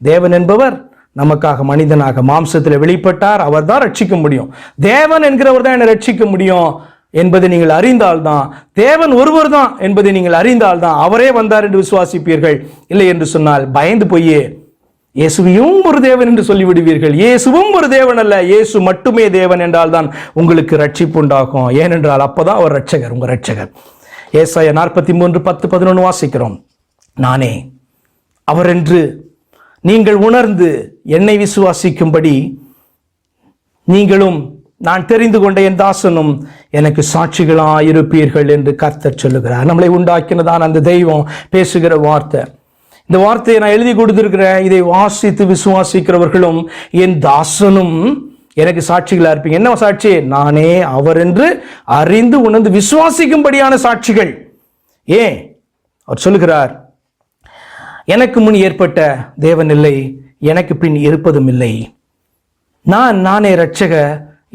தேவன் என்பவர் நமக்காக மனிதனாக மாம்சத்தில் வெளிப்பட்டார் அவர் தான் ரட்சிக்க முடியும். தேவன் என்கிறவர் தான் என்னை ரட்சிக்க முடியும் என்பதை நீங்கள் அறிந்தால்தான் தேவன் ஒருவர் தான் என்பதை நீங்கள் அறிந்தால்தான் அவரே வந்தார் என்று விசுவாசிப்பீர்கள். இல்லை என்று சொன்னால் பயந்து போயே இயேசுவையும் ஒரு தேவன் என்று சொல்லிவிடுவீர்கள். இயேசுவும் ஒரு தேவன் அல்ல இயேசு மட்டுமே தேவன் என்றால் தான் உங்களுக்கு ரட்சிப்பு உண்டாகும். ஏனென்றால் அப்போதான் அவர் ரட்சகர் உங்கள் ரட்சகர் ஏசாய நாற்பத்தி மூன்று பத்து பதினொன்று வாசிக்கிறோம். நானே அவர் என்று நீங்கள் உணர்ந்து என்னை விசுவாசிக்கும்படி நீங்களும் நான் தெரிந்து கொண்ட என் தாசனும் எனக்கு சாட்சிகளாயிருப்பீர்கள் என்று கர்த்தர் சொல்லுகிறார். நம்மளை உண்டாக்கினதான் அந்த தெய்வம் பேசுகிற வார்த்தை. இந்த வார்த்தையை நான் எழுதி கொடுத்துருக்கிறேன். இதை வாசித்து விசுவாசிக்கிறவர்களும் என் தாசனும் எனக்கு சாட்சிகளாக இருப்பீங்க. என்ன சாட்சி? நானே அவர் என்று அறிந்து உணர்ந்து விசுவாசிக்கும்படியான சாட்சிகள். ஏன்? அவர் சொல்லுகிறார் எனக்கு முன் ஏற்பட்ட தேவன் இல்லை எனக்கு பின் இருப்பதும் இல்லை நான் நானே ரட்சக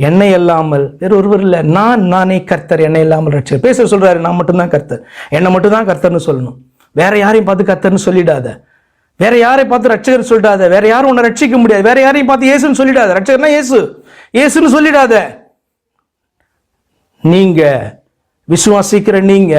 என்னை அல்லாமல் வேற ஒருவர் இல்லை. நான் நானே கர்த்தர் என்னை இல்லாமல் ரட்சகர் பேச சொல்றாரு நான் மட்டும்தான் கர்த்தர். என்னை மட்டும்தான் கர்த்தர்னு சொல்லணும். வேற யாரையும் பார்த்து கர்த்தர்னு சொல்லிடாத. வேற யாரை பார்த்து ரட்சகர் சொல்லிடாத. வேற யாரும் உன்னை ரட்சிக்க முடியாது. வேற யாரையும் பார்த்து இயேசுன்னு சொல்லிடாத. ரட்சகர்னா இயேசு. இயேசுன்னு சொல்லிடாத. நீங்க விசுவாசிக்கிற நீங்க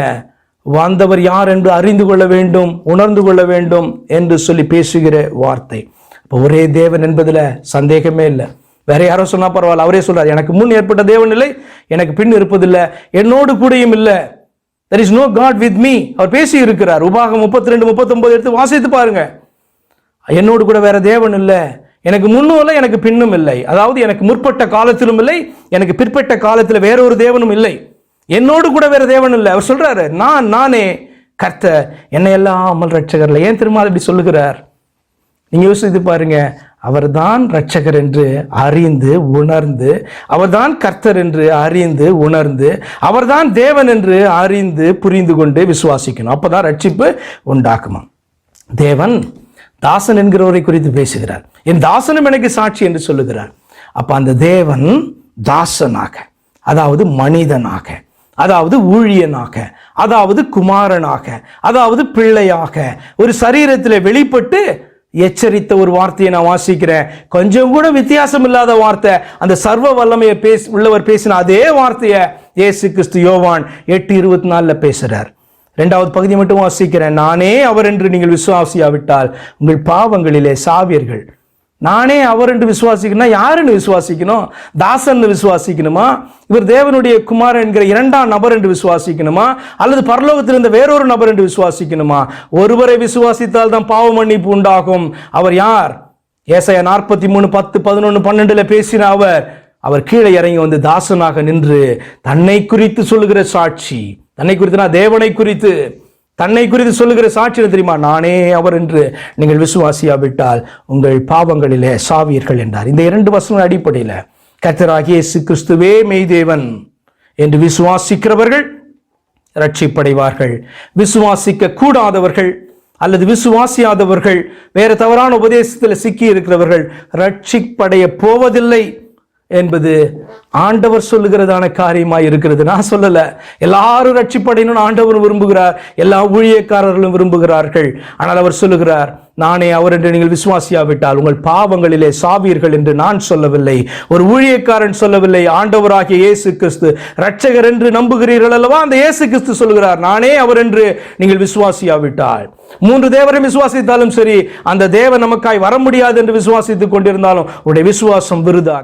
வந்தவர் யார் என்று அறிந்து கொள்ள வேண்டும் உணர்ந்து கொள்ள வேண்டும் என்று சொல்லி பேசுகிற வார்த்தை. இப்போ ஒரே தேவன் என்பதில் சந்தேகமே இல்லை. வேற யாரோ சொன்னால் பரவாயில்ல அவரே சொல்றார் எனக்கு முன் ஏற்பட்ட தேவன் இல்லை எனக்கு பின் இருப்பதில்லை என்னோடு கூடயும் இல்லை. There is no god with me அவர் பேசி இருக்கிறார் உபாகம் முப்பத்தி ரெண்டு முப்பத்தொன்பது எடுத்து வாசித்து பாருங்க. என்னோடு கூட வேற தேவன் இல்லை எனக்கு முன்னும் இல்லை எனக்கு பின்னும் இல்லை. அதாவது எனக்கு முற்பட்ட காலத்திலும் இல்லை எனக்கு பிற்பட்ட காலத்தில் வேற ஒரு தேவனும் இல்லை. என்னோடு கூட வேற தேவன் இல்லை. அவர் சொல்றாரு நான் நானே கர்த்த என்னை எல்லாம் ரட்சகர்ல ஏன் திரும்ப அப்படி சொல்லுகிறார்? நீங்க யோசித்து பாருங்க அவர் தான் ரட்சகர் என்று அறிந்து உணர்ந்து அவர்தான் கர்த்தர் என்று அறிந்து உணர்ந்து அவர்தான் தேவன் என்று அறிந்து புரிந்து கொண்டு விசுவாசிக்கணும். அப்போதான் ரட்சிப்பு உண்டாக்குமா தேவன் தாசன் என்கிறவரை குறித்து பேசுகிறார். என் தாசனும் எனக்கு சாட்சி என்று சொல்லுகிறார். அப்ப அந்த தேவன் தாசனாக அதாவது மனிதனாக அதாவது ஊழியனாக அதாவது குமாரனாக அதாவது பிள்ளையாக ஒரு சரீரத்தில் வெளிப்பட்டு எச்சரித்த ஒரு வார்த்தையை நான் வாசிக்கிறேன். கொஞ்சம் கூட வித்தியாசம் இல்லாத வார்த்தை. அந்த சர்வ வல்லமையை பேசி உள்ளவர் பேசின அதே வார்த்தையை இயேசு கிறிஸ்து யோவான் எட்டு இருபத்தி நாலில் பேசுகிறார் ரெண்டாவது பகுதி மட்டும் வாசிக்கிறேன். நானே அவர் என்று நீங்கள் விசுவாசியாவிட்டால் உங்கள் பாவங்களிலே சாவியர்கள் நானே அவர் என்று விசுவாசிக்கணும்? யாருன்னு விசுவாசிக்கணும்? தாசன் விசுவாசிக்கணுமா? இவர் தேவனுடைய குமார் என்கிற இரண்டாம் நபர் என்று விசுவாசிக்கணுமா? அல்லது பரலோகத்தில் இருந்த வேறொரு நபர் என்று விசுவாசிக்கணுமா? ஒருவரை விசுவாசித்தால் தான் பாவ மன்னிப்பு உண்டாகும். அவர் யார்? ஏசைய நாற்பத்தி மூணு பத்து பதினொன்று பன்னெண்டுல பேசின அவர். அவர் கீழே இறங்கி வந்து தாசனாக நின்று தன்னை குறித்து சொல்லுகிற சாட்சி. தன்னை குறித்துனா தேவனை குறித்து தன்னை குறித்து சொல்லுகிற சாட்சியம் தெரியுமா? நானே அவர் என்று நீங்கள் விசுவாசியாவிட்டால் உங்கள் பாவங்களிலே சாவியர்கள் என்றார். இந்த இரண்டு வசனங்கள் அடிப்படையில் கர்த்தராகிய இயேசு கிறிஸ்துவே மெய்தேவன் என்று விசுவாசிக்கிறவர்கள் ரட்சிப்படைவார்கள் விசுவாசிக்க கூடாதவர்கள் அல்லது விசுவாசியாதவர்கள் வேற தவறான உபதேசத்தில் சிக்கி இருக்கிறவர்கள் ரட்சிப்படைய போவதில்லை. என்பது ஆண்டவர் சொல்லுகிறதான காரியமாக இருக்கிறது. நான் சொல்லல. எல்லாரும் ரட்சிப்படையணும்னு ஆண்டவர் விரும்புகிறார். எல்லா ஊழியக்காரர்களும் விரும்புகிறார்கள். ஆனால் அவர் சொல்லுகிறார் நானே அவர் என்று நீங்கள் விசுவாசியாவிட்டால் உங்கள் பாவங்களிலே சாவீர்கள் என்று நான் சொல்லவில்லை. ஒரு ஊழியக்காரன் சொல்லவில்லை ஆண்டவராகிய இயேசு கிறிஸ்து. ரட்சகர் என்று நம்புகிறீர்கள் அல்லவா? அந்த இயேசு கிறிஸ்து சொல்லுகிறார் நானே அவர் என்று நீங்கள் விசுவாசியாவிட்டால். மூன்று தேவரை விசுவாசித்தாலும் சரி அந்த தேவன் நமக்காய் வர முடியாது என்று விசுவாசித்துக் கொண்டிருந்தாலும் உடைய விசுவாசம் விருதா